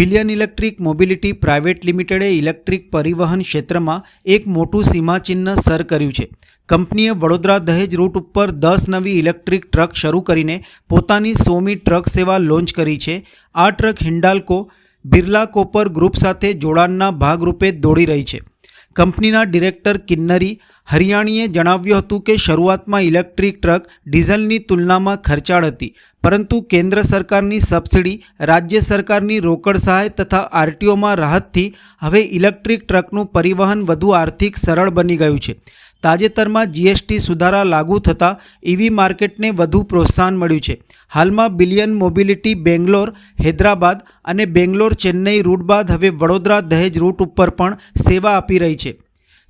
Billion electric mobility private લિમિટેડે electric પરિવહન ક્ષેત્રમાં એક મોટું સીમાચિહ્ન સર કર્યું છે. કંપનીએ વડોદરા દહેજ રૂટ ઉપર દસ નવી ઇલેક્ટ્રિક ટ્રક શરૂ કરીને પોતાની સોમી ટ્રક સેવા લોન્ચ કરી છે. આ truck Hindalco Birla copper group સાથે જોડાણના ભાગરૂપે દોડી રહી છે. કંપનીના ડિરેક્ટર કિન્નરી હરિયાણીએ જણાવ્યું હતું કે શરૂઆતમાં ઇલેક્ટ્રિક ટ્રક ડીઝલની તુલનામાં ખર્ચાળ હતી, પરંતુ કેન્દ્ર સરકારની સબસિડી, રાજ્ય સરકારની રોકડ સહાય તથા આરટીઓમાં રાહતથી હવે ઇલેક્ટ્રિક ટ્રકનું પરિવહન વધુ આર્થિક સરળ બની ગયું છે. તાજેતરમાં જીએસટી સુધારા લાગુ થતાં ઈવી માર્કેટને વધુ પ્રોત્સાહન મળ્યું છે. હાલમાં બિલિયન મોબિલિટી બેંગ્લોર, હૈદરાબાદ અને બેંગ્લોર ચેન્નઈ રૂટ બાદ હવે વડોદરા દહેજ રૂટ ઉપર પણ સેવા આપી રહી છે.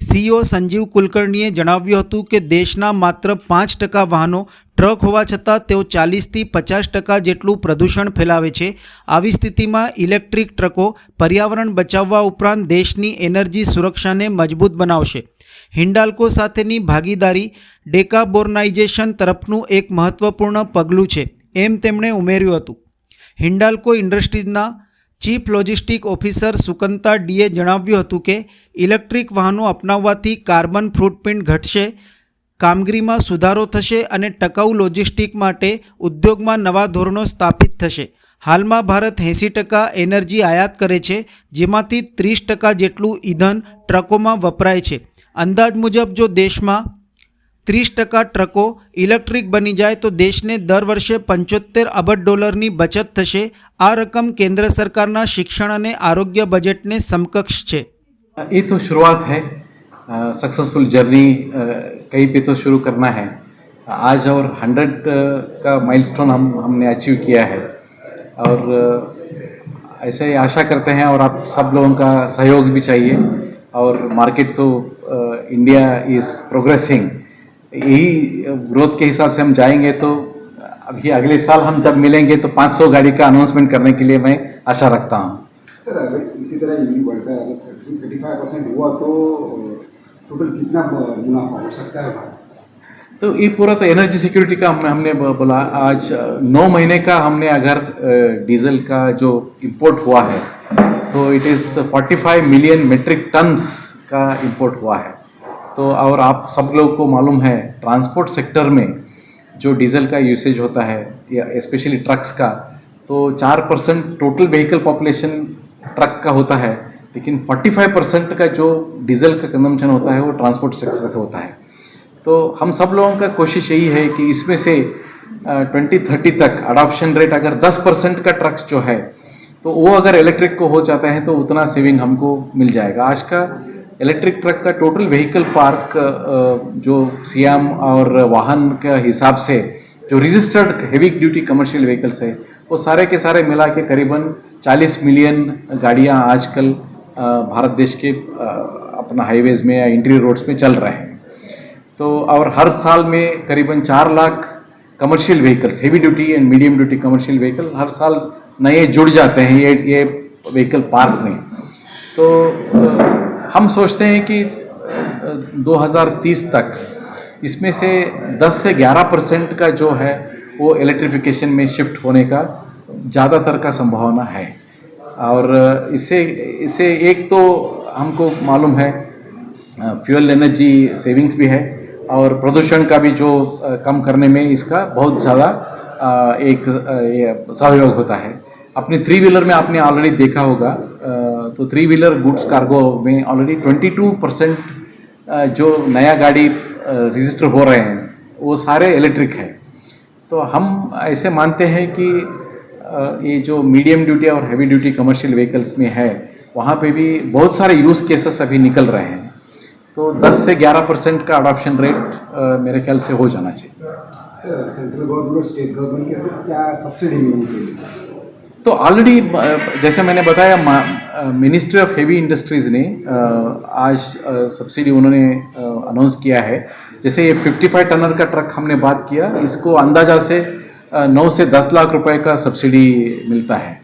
સીઈઓ સંજીવ કુલકર્ણીએ જણાવ્યું હતું કે દેશના માત્ર પાંચ ટકા વાહનો ટ્રક હોવા છતાં તેઓ ચાલીસથી પચાસ ટકા જેટલું પ્રદૂષણ ફેલાવે છે. આવી સ્થિતિમાં ઇલેક્ટ્રિક ટ્રકો પર્યાવરણ બચાવવા ઉપરાંત દેશની એનર્જી સુરક્ષાને મજબૂત બનાવશે. હિન્ડાલ્કો સાથેની ભાગીદારી ડેકાબોર્નાઇઝેશન તરફનું એક મહત્વપૂર્ણ પગલું છે, એમ તેમણે ઉમેર્યું હતું. હિન્ડાલ્કો ઇન્ડસ્ટ્રીઝના ચીફ લોજિસ્ટિક ઓફિસર સુકંતા ડીએ જણાવ્યું હતું કે ઇલેક્ટ્રિક વાહનો અપનાવવાથી કાર્બન ફૂટપ્રિન્ટ ઘટશે, કામગીરીમાં સુધારો થશે અને ટકાઉ લોજિસ્ટિક માટે ઉદ્યોગમાં નવા ધોરણો સ્થાપિત થશે. હાલમાં ભારત એંસી ટકા એનર્જી આયાત કરે છે, જેમાંથી ત્રીસ ટકા જેટલું ઈંધન ટ્રકોમાં વપરાય છે. અંદાજ મુજબ જો દેશમાં ત્રીસ ટકા ટ્રકો ઇલેક્ટ્રિક બની જાય તો દેશને દર વર્ષે પંચોતેર અબજ ડોલરની બચત થશે આ રકમ કેન્દ્ર સરકારના શિક્ષણ અને આરોગ્ય બજેટને સમકક્ષ છે ये तो शुरुआत है सक्सेसफुल जर्नी कहीं पे तो शुरू करना है आज और हंड्रेड का माइलस्टोन हम हमने अचीव किया है और अ, ऐसे ही आशा करते हैं और आप सब लोगों का सहयोग भी चाहिए और मार्केट तो इंडिया इज़ प्रोग्रेसिंग यही ग्रोथ के हिसाब से हम जाएँगे तो अभी अगले साल हम जब मिलेंगे तो 500 गाड़ी का अनाउंसमेंट करने के लिए मैं आशा रखता हूँ। सर अगर इसी तरह ये बढ़ता है अगर थर्टी थर्टी फाइव परसेंट हुआ तो टोटल कितना मुनाफा हो सकता है तो ये पूरा तो एनर्जी सिक्योरिटी का हम हमने बोला आज नौ महीने का हमने अगर डीजल का जो इंपोर्ट हुआ है तो it is 45 million metric tons का इंपोर्ट हुआ है। तो और आप सब लोग को मालूम है ट्रांसपोर्ट सेक्टर में जो डीजल का यूसेज होता है, या स्पेशली ट्रक्स का तो चार percent total vehicle population truck का होता है, लेकिन 45 परसेंट का जो डीजल का कंजम्पशन होता है, वो ट्रांसपोर्ट सेक्टर से होता है। तो हम सब लोगों का कोशिश यही है कि इसमें से ट्वेंटी थर्टी तक अडॉप्शन रेट अगर 10 परसेंट का ट्रक्स जो है तो वो अगर इलेक्ट्रिक को हो जाता है तो उतना सेविंग हमको मिल जाएगा। आज का इलेक्ट्रिक ट्रक का टोटल व्हीकल पार्क जो सीएम और वाहन के हिसाब से जो registered heavy duty commercial vehicles है, वो सारे के सारे मिला के करीबन 40 मिलियन गाड़ियाँ आजकल भारत देश के अपना हाईवेज़ में या इंटीरियर रोड्स में चल रहे हैं। तो और हर साल में करीबन चार lakh commercial vehicles heavy duty and medium duty commercial vehicle हर साल नए जुड़ जाते हैं ये ये व्हीकल पार्क में। तो हम सोचते हैं कि अ, 2030 तक इसमें से 10 से 11 परसेंट का जो है वो इलेक्ट्रिफिकेशन में शिफ्ट होने का ज़्यादातर का संभावना है। और इससे इससे एक तो हमको मालूम है फ्यूल एनर्जी सेविंग्स भी है और प्रदूषण का भी जो कम करने में इसका बहुत ज़्यादा एक सहयोग होता है। अपनी थ्री व्हीलर में आपने ऑलरेडी देखा होगा तो थ्री व्हीलर गुड्स कार्गो में ऑलरेडी 22 परसेंट जो नया गाड़ी रजिस्टर हो रहे हैं, वो सारे इलेक्ट्रिक है। तो हम ऐसे मानते हैं कि ये जो मीडियम ड्यूटी और हैवी ड्यूटी कमर्शियल व्हीकल्स में है, वहाँ पे भी बहुत सारे यूज़ केसेस अभी निकल रहे हैं। तो 10 से 11 परसेंट का अडॉप्शन रेट मेरे ख्याल से हो जाना चाहिए। सर सेंट्रल गवर्नमेंट और स्टेट गवर्नमेंट की क्या सब्सिडी मिलनी चाहिए? तो ऑलरेडी जैसे मैंने बताया मिनिस्ट्री ऑफ़ हेवी इंडस्ट्रीज़ ने आज सब्सिडी उन्होंने अनाउंस किया है। जैसे ये 55 टनर का ट्रक हमने बात किया, इसको अंदाज़ा से 9 से 10 लाख रुपए का सब्सिडी मिलता है।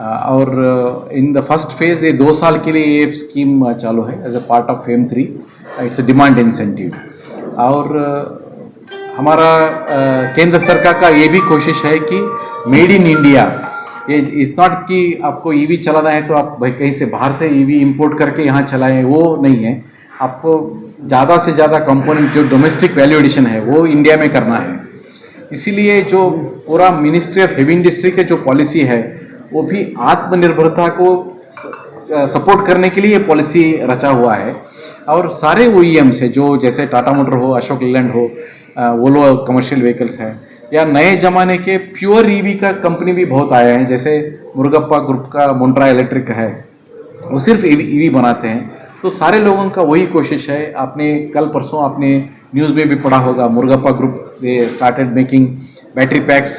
और इन द फ़र्स्ट फ़ेज़ ये दो साल के लिए ये स्कीम चालू है as a part of FAME three it's a demand incentive और हमारा केंद्र सरकार का ये भी कोशिश है कि मेड इन इंडिया ये इट्स नॉट कि आपको ईवी चलाना है तो आप भाई कहीं से बाहर से ईवी इंपोर्ट करके यहाँ चलाएँ, वो नहीं है। आपको ज़्यादा से ज़्यादा कंपोनेंट जो डोमेस्टिक वैल्यू एडिशन है, वो इंडिया में करना है। इसीलिए जो पूरा मिनिस्ट्री ऑफ़ हेवी इंडस्ट्री की जो पॉलिसी है, वो भी आत्मनिर्भरता को सपोर्ट करने के लिए पॉलिसी रचा हुआ है। और सारे ओ है, जो जैसे टाटा मोटर हो अशोक लेलैंड हो वोलो कमर्शियल व्हीकल्स है या नए ज़माने के प्योर ईवी का कंपनी भी बहुत आए हैं, जैसे मुर्गप्पा ग्रुप का मोन्ट्रा इलेक्ट्रिक है, वो सिर्फ़ ईवी बनाते हैं। तो सारे लोगों का वही कोशिश है। आपने कल परसों आपने न्यूज़ में भी पढ़ा होगा, Murugappa group they started making battery packs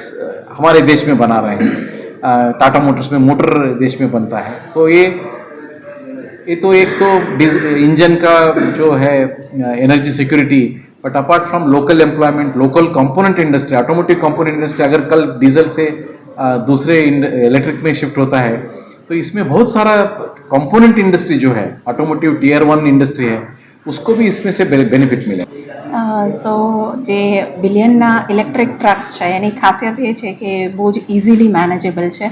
हमारे देश में बना रहे हैं। टाटा मोटर्स में मोटर देश में बनता है। तो ये ये तो एक तो इंजन का जो है energy security but apart from local employment local component industry automotive component industry अगर कल डीजल से अ, दूसरे इलेक्ट्रिक में शिफ्ट होता है तो इसमें बहुत सारा कंपोनेंट इंडस्ट्री जो है ऑटोमोटिव टीयर वन इंडस्ट्री है उसको भी इसमें से बेनिफिट मिले સો જે બિલિયનના ઇલેક્ટ્રિક ટ્રક્સ છે એની ખાસિયત એ છે કે બહુ જ ઇઝીલી મેનેજેબલ છે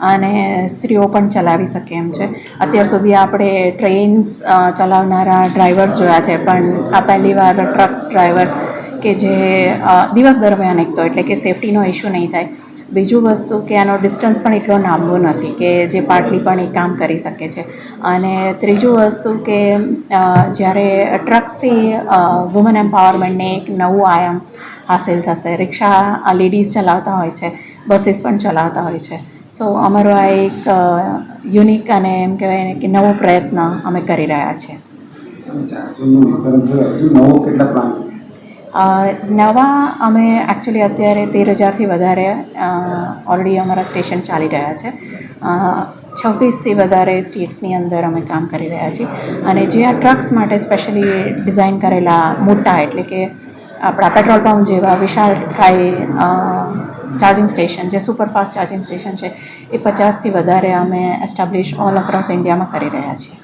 અને સ્ત્રીઓ પણ ચલાવી શકે એમ છે. અત્યાર સુધી આપણે ટ્રેન્સ ચલાવનારા ડ્રાઈવર્સ જોયા છે, પણ આ પહેલીવાર ટ્રક્સ ડ્રાઈવર્સ કે જે દિવસ દરમિયાન એક તો એટલે કે સેફટીનો ઇશ્યુ નહીં થાય. બીજું વસ્તુ કે આનો ડિસ્ટન્સ પણ એટલો લાંબો નથી કે જે પાટલી પણ એ કામ કરી શકે છે. અને ત્રીજું વસ્તુ કે જ્યારે ટ્રક્સથી વુમન એમ્પાવરમેન્ટને એક નવું આયામ હાસિલ થશે. રિક્ષા લેડીઝ ચલાવતા હોય છે બસીસ પણ ચલાવતા હોય છે. સો અમારો આ એક યુનિક અને એમ કહેવાય ને કે નવો પ્રયત્ન અમે કરી રહ્યા હજુ નવો અમે એકચ્યુઅલી અત્યારે તેર હજારથી વધારે ઓલરેડી અમારા સ્ટેશન ચાલી રહ્યા છે. છવ્વીસથી વધારે સ્ટેટ્સની અંદર અમે કામ કરી રહ્યા છીએ. અને જે આ ટ્રક્સ માટે સ્પેશિયલી ડિઝાઇન કરેલા મોટા એટલે કે આપણા પેટ્રોલ પંપ જેવા વિશાળ કાય ચાર્જિંગ સ્ટેશન જે સુપરફાસ્ટ ચાર્જિંગ સ્ટેશન છે, એ પચાસથી વધારે અમે એસ્ટાબ્લિશ ઓલ અક્રોસ ઇન્ડિયામાં કરી રહ્યા છીએ.